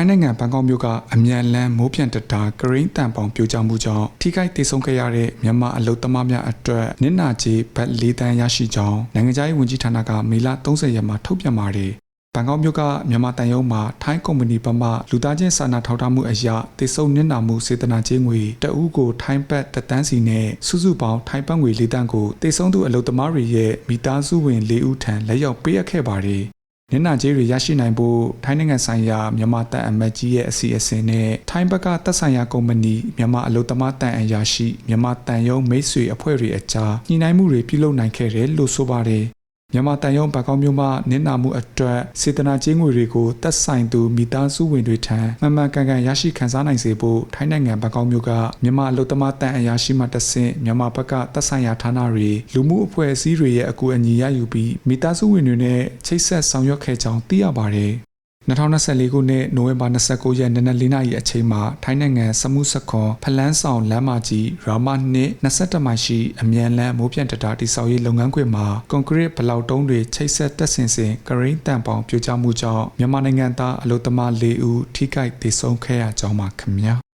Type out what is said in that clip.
ထိုင်းနိုင်ငံဘန်ကောက်မြို့ကအမြန်လန်းမိုးပြန်တတာဂရင်းတန်ပေါင်ပြိုကျမှုကြောင့်ထိခိုက်ဒေဆုံးခဲ့ရတဲ့မြန်မာအလုတ်သမားများအတွက်နစ်နာကြေးဘတ်၄တန်းရရှိကြောင်းနိုင်ငံခြားရေးဝန်ကြီးဌာနကမေလ30ရက်မှာထုတ်ပြန်ပါတယ်ဘန်ကောက်မြို့ကမြန်မာတန်ယုံမှာထိုင်းကုမ္ပဏီဘက်မှလူသားချင်းစာနာထောက်ထားမှုအရာတေဆုံနစ်နာမှုစေတနာချင်းငွေတအူးကိုထိုင်းဘတ်တသန်းစီနဲ့စုစုပေါင်းထိုင်းဘတ်ငွေ၄တန်းကိုတေဆုံသူအလုတ်သမားတွေရဲ့မိသားစုဝင်၄ဦးထံလက်ရောက်ပေးအပ်ခဲ့ပါတယ် နင်နာကျေးတွေရရှိနိုင်ဖို့ထိုင်းနိုင်ငံဆိုင်ရာမြန်မာတပ်အမတ်ကြီးရဲ့အစီအစဉ်နဲ့ထိုင်းဘက်ကတပ်ဆိုင်ရာကုမ္ပဏီမြန်မာအလုပ်သမားတန်အရာရှိမြန်မာတန်ယုံမိတ်ဆွေအဖွဲ့တွေအကြားညှိနှိုင်းမှုတွေပြုလုပ်နိုင်ခဲ့တယ်လို့ဆိုပါတယ် မြန်မာတန်ယုံဘန်ကောက်မြို့မှနင်နာမှုအတွက်စေတနာကျေးငွေတွေကိုတပ်ဆိုင်သူမိသားစုဝင်တွေထံမှန်မှန်ကန်ကန်ရရှိခံစားနိုင်စေဖို့ထိုင်းနိုင်ငံဘန်ကောက်မြို့ကမြန်မာအလုပ်သမားတန်အရာရှိမှတဆင့်မြန်မာဘက်ကတပ်ဆိုင်ရာဌာနတွေလူမှုအဖွဲ့အစည်းတွေရဲ့အကူအညီရယူပြီးမိသားစုဝင်တွေနဲ့ချိတ်ဆက်ဆောင်ရွက်ခဲ့ကြောင်းသိရပါတယ် 2024ခုနှစ်နိုဝင်ဘာ29ရက်နေ့နက်4နာရီအချိန်မှာထိုင်းနိုင်ငံစမှုစခွန်ဖလန်းဆောင်လမ်းမကြီးရာမနှစ်21မိုင်ရှိအမြန်လမ်းမိုးပြန်တတာတိဆောက်ရေးလုပ်ငန်းခွင်မှာကွန်ကရစ်ဘလောက်တုံးတွေချိတ်ဆက်တက်ဆင်စဉ်ဂရင်းတန်ပေါင်ပြိုကျမှုကြောင့်မြန်မာနိုင်ငံသားအလုပ်သမား၄ဦးထိခိုက်ဒေဆုံးခဲ့ရကြောင်းပါခင်ဗျာ